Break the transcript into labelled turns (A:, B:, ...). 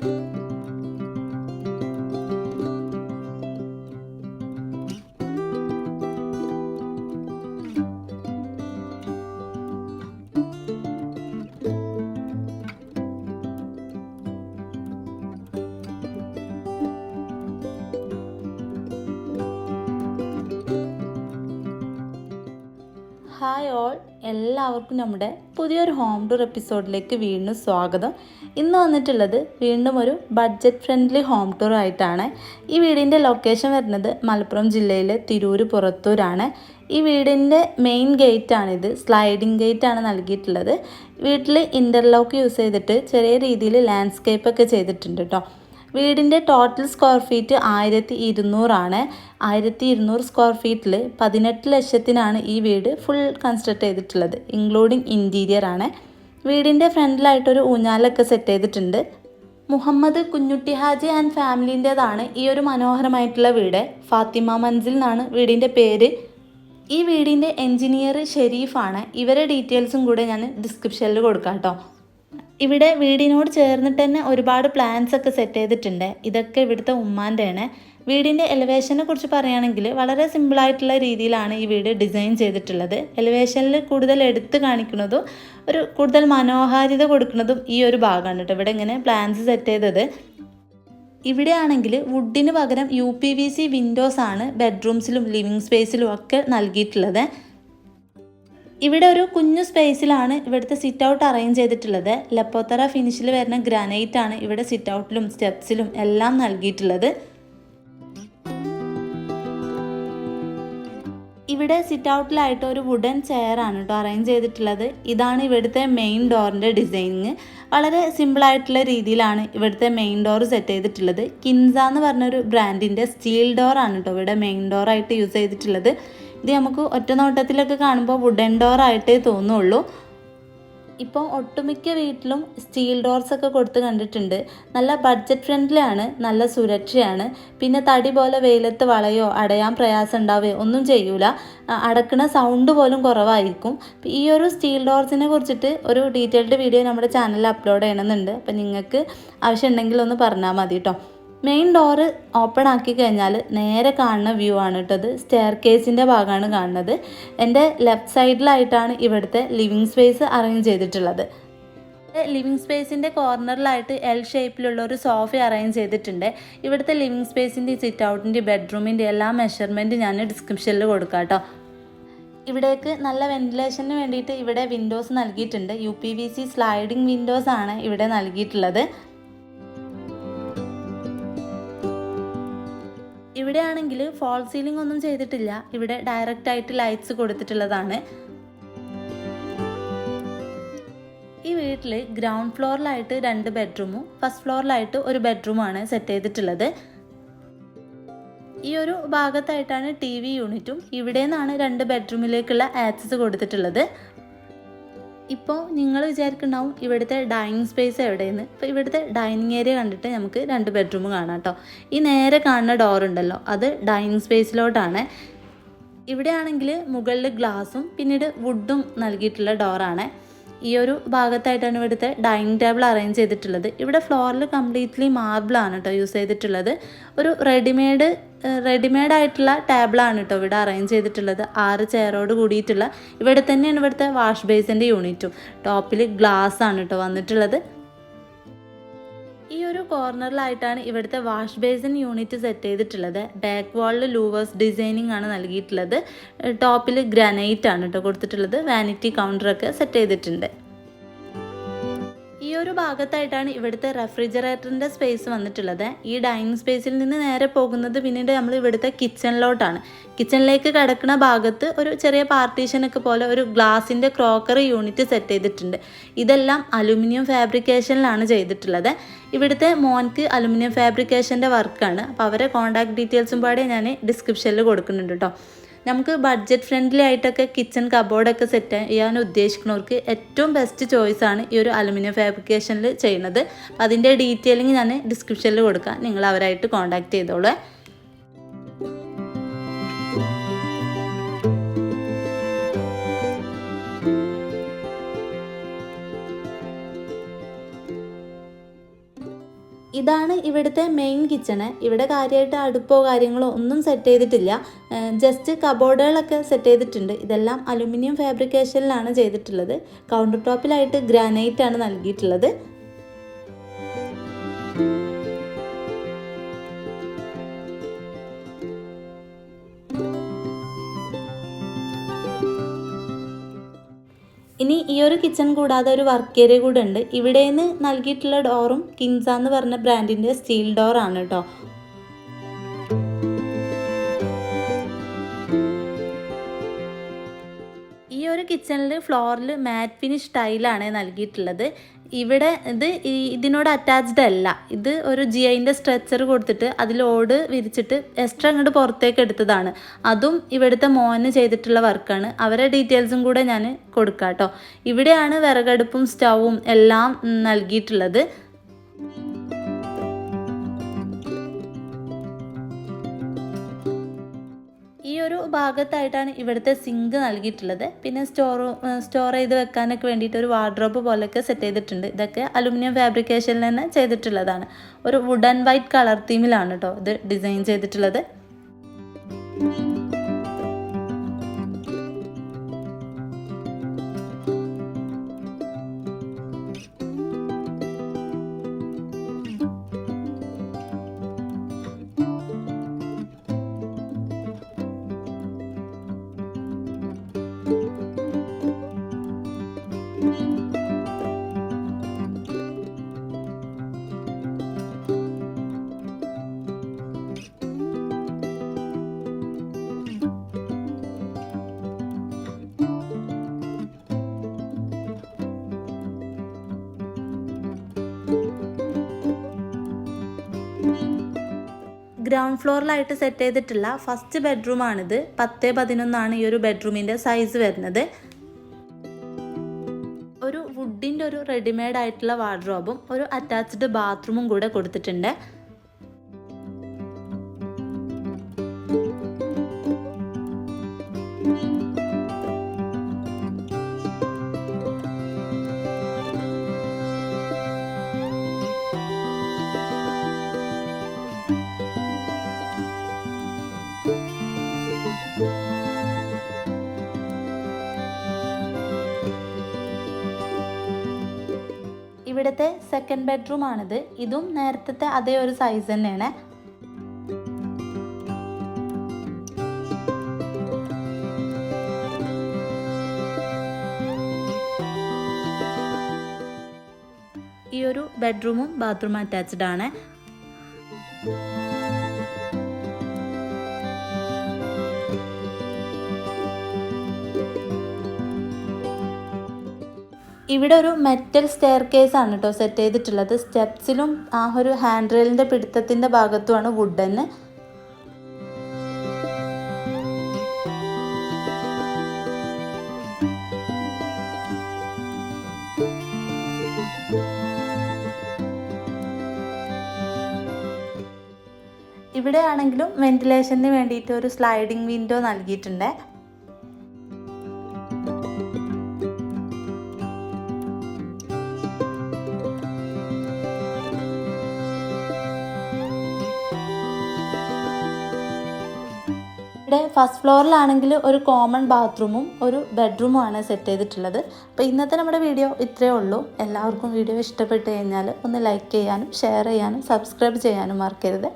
A: Thank you. Hi all എല്ലാവർക്കും നമ്മുടെ പുതിയൊരു ഹോം ടൂർ എപ്പിസോഡിലേക്ക് വീണ്ടും സ്വാഗതം. ഇന്ന് വന്നിട്ടുള്ളത് വീണ്ടും ഒരു ബഡ്ജറ്റ് ഫ്രണ്ട്ലി ഹോം ടൂർ ആയിട്ടാണ്. ഈ വീടിന്റെ ലൊക്കേഷൻ വരുന്നത് മലപ്പുറം ജില്ലയിലെ തിരൂർ പുറത്തൂരാണ്. ഈ വീടിന്റെ മെയിൻ ഗേറ്റാണിത് സ്ലൈഡിംഗ് ഗേറ്റ് ആണ് നൽകിയിട്ടുള്ളത്. വീട്ടിൽ ഇന്റർലോക്ക് യൂസ് ചെയ്തിട്ട് ചെറിയ രീതിയിൽ ലാൻഡ്സ്കേപ്പ് ഒക്കെ ചെയ്തിട്ടുണ്ട് കേട്ടോ വീടിന്റെ ടോട്ടൽ സ്ക്വയർ ഫീറ്റ് ആയിരത്തി ഇരുന്നൂറാണ് ആയിരത്തി ഇരുന്നൂറ് സ്ക്വയർ ഫീറ്റിൽ പതിനെട്ട് ലക്ഷത്തിനാണ് ഈ വീട് ഫുൾ കൺസ്ട്രക്ട് ചെയ്തിട്ടുള്ളത് ഇൻക്ലൂഡിങ് ഇന്റീരിയർ ആണ്. വീടിന്റെ ഫ്രണ്ടിലായിട്ടൊരു ഊഞ്ഞാലൊക്കെ സെറ്റ് ചെയ്തിട്ടുണ്ട്. മുഹമ്മദ് കുഞ്ഞുട്ടി ഹാജി ആൻഡ് ഫാമിലിന്റേതാണ് ഈ ഒരു മനോഹരമായിട്ടുള്ള വീട്. ഫാത്തിമ മൻസിൽ എന്നാണ് വീടിന്റെ പേര്. ഈ വീടിന്റെ എൻജിനീയർ ഷെരീഫാണ്. ഇവരെ ഡീറ്റെയിൽസും കൂടെ ഞാൻ ഡിസ്ക്രിപ്ഷനിൽ കൊടുക്കാം കേട്ടോ. ഇവിടെ വീടിനോട് ചേർന്നിട്ട് തന്നെ ഒരുപാട് പ്ലാൻസ് ഒക്കെ സെറ്റ് ചെയ്തിട്ടുണ്ട്. ഇതൊക്കെ ഇവിടുത്തെ ഉമ്മാന്റെയാണ്. വീടിന്റെ എലിവേഷനെ കുറിച്ച് പറയുകയാണെങ്കിൽ വളരെ സിമ്പിളായിട്ടുള്ള രീതിയിലാണ് ഈ വീട് ഡിസൈൻ ചെയ്തിട്ടുള്ളത്. എലിവേഷനിൽ കൂടുതൽ എടുത്ത് കാണിക്കുന്നതും ഒരു കൂടുതൽ മനോഹാരിത കൊടുക്കുന്നതും ഈ ഒരു ഭാഗമാണ് കേട്ടോ. ഇവിടെ ഇങ്ങനെ പ്ലാൻസ് സെറ്റ് ചെയ്തത്. ഇവിടെയാണെങ്കിൽ വുഡിന് പകരം U P V C windows ആണ് ബെഡ്റൂംസിലും ലിവിങ് സ്പേസിലും ഒക്കെ നൽകിയിട്ടുള്ളത്. ഇവിടെ ഒരു കുഞ്ഞു സ്പേസിലാണ് ഇവിടുത്തെ സിറ്റ് ഔട്ട് അറേഞ്ച് ചെയ്തിട്ടുള്ളത് ലപ്പോത്തറ ഫിനിഷിൽ വരുന്ന ഗ്രാനൈറ്റ് ആണ് ഇവിടെ സിറ്റ് ഔട്ടിലും സ്റ്റെപ്സിലും എല്ലാം നൽകിയിട്ടുള്ളത്. ഇവിടെ സിറ്റ് ഔട്ടിലായിട്ട് ഒരു വുഡൻ ചെയർ ആണ് കേട്ടോ അറേഞ്ച് ചെയ്തിട്ടുള്ളത്. ഇതാണ് ഇവിടുത്തെ മെയിൻ ഡോറിന്റെ ഡിസൈനിങ് വളരെ സിമ്പിളായിട്ടുള്ള രീതിയിലാണ് ഇവിടുത്തെ മെയിൻ ഡോർ സെറ്റ് ചെയ്തിട്ടുള്ളത്. കിൻസ എന്ന് പറഞ്ഞൊരു ബ്രാൻഡിന്റെ സ്റ്റീൽ ഡോർ ആണ് കേട്ടോ ഇവിടെ മെയിൻ ഡോറായിട്ട് യൂസ് ചെയ്തിട്ടുള്ളത്. ഇത് നമുക്ക് ഒറ്റ നോട്ടത്തിലൊക്കെ കാണുമ്പോൾ വുഡൻ ഡോർ ആയിട്ടേ തോന്നുള്ളൂ. ഇപ്പോൾ ഒട്ടുമിക്ക വീട്ടിലും സ്റ്റീൽ ഡോർസ് ഒക്കെ കൊടുത്ത് കണ്ടിട്ടുണ്ട്. നല്ല ബഡ്ജറ്റ് ഫ്രണ്ട്ലിയാണ് നല്ല സുരക്ഷയാണ്. പിന്നെ തടി പോലെ വെയിലത്ത് വളയോ അടയാൻ പ്രയാസം ഉണ്ടാവുകയോ ഒന്നും ചെയ്യൂല. അടക്കുന്ന സൗണ്ട് പോലും കുറവായിരിക്കും. ഈ ഒരു സ്റ്റീൽ ഡോർസിനെ കുറിച്ചിട്ട് ഒരു ഡീറ്റെയിൽഡ് വീഡിയോ നമ്മുടെ ചാനലിൽ അപ്ലോഡ് ചെയ്യണമെന്നുണ്ട്. അപ്പം നിങ്ങൾക്ക് ആവശ്യമുണ്ടെങ്കിൽ ഒന്ന് പറഞ്ഞാൽ മതി കേട്ടോ മെയിൻ ഡോറ് ഓപ്പൺ ആക്കി കഴിഞ്ഞാൽ നേരെ കാണുന്ന വ്യൂ ആണ് കേട്ടത് സ്റ്റെയർ കേസിന്റെ ഭാഗമാണ് കാണുന്നത്. എന്റെ ലെഫ്റ്റ് സൈഡിലായിട്ടാണ് ഇവിടുത്തെ ലിവിങ് സ്പേസ് അറേഞ്ച് ചെയ്തിട്ടുള്ളത്. ലിവിങ് സ്പേസിന്റെ കോർണറിലായിട്ട് എൽ ഷേപ്പിലുള്ള ഒരു സോഫ അറേഞ്ച് ചെയ്തിട്ടുണ്ട്. ഇവിടുത്തെ ലിവിങ് സ്പേസിന്റെ സിറ്റ് ഔട്ടിന്റെ ബെഡ്റൂമിന്റെ എല്ലാ മെഷർമെന്റ് ഞാൻ ഡിസ്ക്രിപ്ഷനിൽ കൊടുക്കാം കേട്ടോ. ഇവിടേക്ക് നല്ല വെന്റിലേഷന് വേണ്ടിയിട്ട് ഇവിടെ വിൻഡോസ് നൽകിയിട്ടുണ്ട്. U P V C sliding windows ആണ് ഇവിടെ നൽകിയിട്ടുള്ളത്. ഇവിടെയാണെങ്കിൽ ഫോൾ സീലിംഗ് ഒന്നും ചെയ്തിട്ടില്ല. ഇവിടെ ഡയറക്റ്റ് ആയിട്ട് ലൈറ്റ്സ് കൊടുത്തിട്ടുള്ളതാണ്. ഈ വീട്ടിൽ ഗ്രൗണ്ട് ഫ്ലോറിലായിട്ട് രണ്ട് ബെഡ്റൂമും ഫസ്റ്റ് ഫ്ലോറിലായിട്ട് ഒരു ബെഡ്റൂമാണ് സെറ്റ് ചെയ്തിട്ടുള്ളത്. ഈ ഒരു ഭാഗത്തായിട്ടാണ് ടി വി യൂണിറ്റും ഇവിടെ നിന്നാണ് രണ്ട് ബെഡ്റൂമിലേക്കുള്ള ആക്സസ് കൊടുത്തിട്ടുള്ളത്. ഇപ്പോൾ നിങ്ങൾ വിചാരിക്കുന്നുണ്ടാവും ഇവിടുത്തെ ഡൈനിങ് സ്പേസ് എവിടെയെന്ന്. ഇപ്പോൾ ഇവിടുത്തെ ഡൈനിങ് ഏരിയ കണ്ടിട്ട് നമുക്ക് രണ്ട് ബെഡ്റൂം കാണാം കേട്ടോ. ഈ നേരെ കാണുന്ന ഡോർ ഉണ്ടല്ലോ അത് ഡൈനിങ് സ്പേസിലോട്ടാണ് ഇവിടെയാണെങ്കിൽ മുകളിൽ ഗ്ലാസും പിന്നീട് വുഡും നൽകിയിട്ടുള്ള ഡോറാണ് ഈ ഒരു ഭാഗത്തായിട്ടാണ് ഇവിടുത്തെ ഡൈനിങ് ടേബിൾ അറേഞ്ച് ചെയ്തിട്ടുള്ളത്. ഇവിടെ ഫ്ലോറിൽ കംപ്ലീറ്റ്ലി മാർബിളാണ് കേട്ടോ യൂസ് ചെയ്തിട്ടുള്ളത്. ഒരു റെഡിമെയ്ഡ് റെഡിമെയ്ഡ് ആയിട്ടുള്ള ടേബിളാണ് കേട്ടോ ഇവിടെ അറേഞ്ച് ചെയ്തിട്ടുള്ളത്. ആറ് ചെയറോട് കൂടിയിട്ടുള്ള ഇവിടെ തന്നെയാണ് ഇവിടുത്തെ വാഷ് ബേസിന്റെ യൂണിറ്റും. ടോപ്പിൽ ഗ്ലാസ് ആണ് കേട്ടോ വന്നിട്ടുള്ളത്. ഈ ഒരു കോർണറിലായിട്ടാണ് ഇവിടുത്തെ വാഷ് ബേസിൻ യൂണിറ്റ് സെറ്റ് ചെയ്തിട്ടുള്ളത്. ബാക്ക് വാളിൽ ലൂവേഴ്സ് ഡിസൈനിങ് ആണ് നൽകിയിട്ടുള്ളത്. ടോപ്പിൽ ഗ്രാനൈറ്റ് ആണ് കേട്ടോ കൊടുത്തിട്ടുള്ളത്. വാനിറ്റി കൗണ്ടറൊക്കെ സെറ്റ് ചെയ്തിട്ടുണ്ട്. ഈ ഒരു ഭാഗത്തായിട്ടാണ് ഇവിടുത്തെ റെഫ്രിജറേറ്ററിന്റെ സ്പേസ് വന്നിട്ടുള്ളത്. ഈ ഡൈനിങ് സ്പേസിൽ നിന്ന് നേരെ പോകുന്നത് പിന്നീട് നമ്മൾ ഇവിടുത്തെ കിച്ചണിലോട്ടാണ് കിച്ചണിലേക്ക് കിടക്കുന്ന ഭാഗത്ത് ഒരു ചെറിയ പാർട്ടീഷനൊക്കെ പോലെ ഒരു ഗ്ലാസിന്റെ ക്രോക്കറി യൂണിറ്റ് സെറ്റ് ചെയ്തിട്ടുണ്ട്. ഇതെല്ലാം അലുമിനിയം ഫാബ്രിക്കേഷനിലാണ് ചെയ്തിട്ടുള്ളത്. ഇവിടുത്തെ മോൻക്ക് അലുമിനിയം ഫാബ്രിക്കേഷന്റെ വർക്കാണ് അപ്പോൾ അവരെ കോൺടാക്ട് ഡീറ്റെയിൽസും പാടെ ഞാൻ ഡിസ്ക്രിപ്ഷനിൽ കൊടുക്കുന്നുണ്ട് കേട്ടോ നമുക്ക് ബഡ്ജറ്റ് ഫ്രണ്ട്ലി ആയിട്ടൊക്കെ കിച്ചൺ കബോർഡൊക്കെ സെറ്റ് ചെയ്യാൻ ഉദ്ദേശിക്കുന്നവർക്ക് ഏറ്റവും ബെസ്റ്റ് ചോയ്സ് ആണ് ഈ ഒരു അലുമിനിയം ഫാബ്രിക്കേഷനിൽ ചെയ്യുന്നത്. അപ്പം അതിന്റെ ഡീറ്റെയിലിംഗ് ഞാൻ ഡിസ്ക്രിപ്ഷനിൽ കൊടുക്കാം. നിങ്ങൾ അവരായിട്ട് കോൺടാക്ട് ചെയ്തോളൂ. ഇവിടുത്തെ മെയിൻ കിച്ചണ് ഇവിടെ കാര്യമായിട്ട് അടുപ്പോ കാര്യങ്ങളോ ഒന്നും സെറ്റ് ചെയ്തിട്ടില്ല. ജസ്റ്റ് കബോർഡുകളൊക്കെ സെറ്റ് ചെയ്തിട്ടുണ്ട്. ഇതെല്ലാം അലുമിനിയം ഫാബ്രിക്കേഷനിലാണ് ചെയ്തിട്ടുള്ളത്. കൗണ്ടർ ടോപ്പിലായിട്ട് ഗ്രാനൈറ്റ് ആണ് നൽകിയിട്ടുള്ളത്. ഇനി ഈ ഒരു കിച്ചൺ കൂടാതെ ഒരു വർക്ക് ഏരിയ കൂടെ ഉണ്ട്. ഇവിടെ നിന്ന് നൽകിയിട്ടുള്ള ഡോറും കിൻസ എന്ന് പറഞ്ഞ ബ്രാൻഡിന്റെ സ്റ്റീൽ ഡോർ ആണ് കേട്ടോ ഈ ഒരു കിച്ചണിൽ ഫ്ലോറിൽ മാറ്റ് ഫിനിഷ് ടൈലാണ് നൽകിയിട്ടുള്ളത്. ഇവിടെ ഇത് ഇതിനോട് അറ്റാച്ച്ഡ് അല്ല. ഇത് ഒരു ജി ഐന്റെ സ്ട്രെച്ചർ കൊടുത്തിട്ട് അതിൽ ഓട് വിരിച്ചിട്ട് എക്സ്ട്രാ അങ്ങോട്ട് പുറത്തേക്ക് എടുത്തതാണ്. അതും ഇവിടുത്തെ മോന് ചെയ്തിട്ടുള്ള വർക്കാണ് അവരെ ഡീറ്റെയിൽസും കൂടെ ഞാൻ കൊടുക്കാം കേട്ടോ ഇവിടെയാണ് വിറകടുപ്പും സ്റ്റൗവും എല്ലാം നൽകിയിട്ടുള്ളത്. ഒരു ഭാഗത്തായിട്ടാണ് ഇവിടുത്തെ സിങ്ക് നൽകിയിട്ടുള്ളത്. പിന്നെ സ്റ്റോർ സ്റ്റോർ ചെയ്ത് വെക്കാനൊക്കെ വേണ്ടിയിട്ട് ഒരു വാർഡ്രോബ് പോലെയൊക്കെ സെറ്റ് ചെയ്തിട്ടുണ്ട്. ഇതൊക്കെ അലുമിനിയം ഫാബ്രിക്കേഷനിൽ തന്നെ ചെയ്തിട്ടുള്ളതാണ്. ഒരു വുഡൻ വൈറ്റ് കളർ തീമിലാണ് കേട്ടോ ഇത് ഡിസൈൻ ചെയ്തിട്ടുള്ളത്. ഗ്രൗണ്ട് ഫ്ലോറിലായിട്ട് സെറ്റ് ചെയ്തിട്ടുള്ള ഫസ്റ്റ് ബെഡ്റൂമാണിത് പത്ത് പതിനൊന്നാണ് ഈ ഒരു ബെഡ്റൂമിന്റെ സൈസ് വരുന്നത്. ഒരു വുഡിന്റെ ഒരു റെഡിമെയ്ഡ് ആയിട്ടുള്ള വാർഡ്രോബും ഒരു അറ്റാച്ച്ഡ് ബാത്റൂമും കൂടെ കൊടുത്തിട്ടുണ്ട്. ഇവിടുത്തെ സെക്കൻഡ് ബെഡ്റൂം ആണിത്. ഇതും നേരത്തെ അതേ ഒരു സൈസ് തന്നെയാണ്. ഈ ഒരു ബെഡ്റൂമും ബാത്റൂം അറ്റാച്ച്ഡ് ആണ്. ഇവിടെ ഒരു മെറ്റൽ സ്റ്റെയർ കേസ് ആണ് കേട്ടോ സെറ്റ് ചെയ്തിട്ടുള്ളത്. സ്റ്റെപ്സിലും ആ ഒരു ഹാൻഡ് റെയിലിന്റെ പിടുത്തത്തിന്റെ ഭാഗത്തുമാണ് ഇവിടെ ആണെങ്കിലും വെന്റിലേഷന് വേണ്ടിയിട്ട് ഒരു സ്ലൈഡിംഗ് വിൻഡോ നൽകിയിട്ടുണ്ട്. ഇവിടെ ഫസ്റ്റ് ഫ്ലോറിലാണെങ്കിൽ ഒരു കോമൺ ബാത്റൂമും ഒരു ബെഡ്റൂമും ആണ് സെറ്റ് ചെയ്തിട്ടുള്ളത്. അപ്പോൾ ഇന്നത്തെ നമ്മുടെ വീഡിയോ ഇത്രയേ ഉള്ളൂ. എല്ലാവർക്കും വീഡിയോ ഇഷ്ടപ്പെട്ട് കഴിഞ്ഞാൽ ഒന്ന് ലൈക്ക് ചെയ്യാനും ഷെയർ ചെയ്യാനും സബ്സ്ക്രൈബ് ചെയ്യാനും മറക്കരുത്.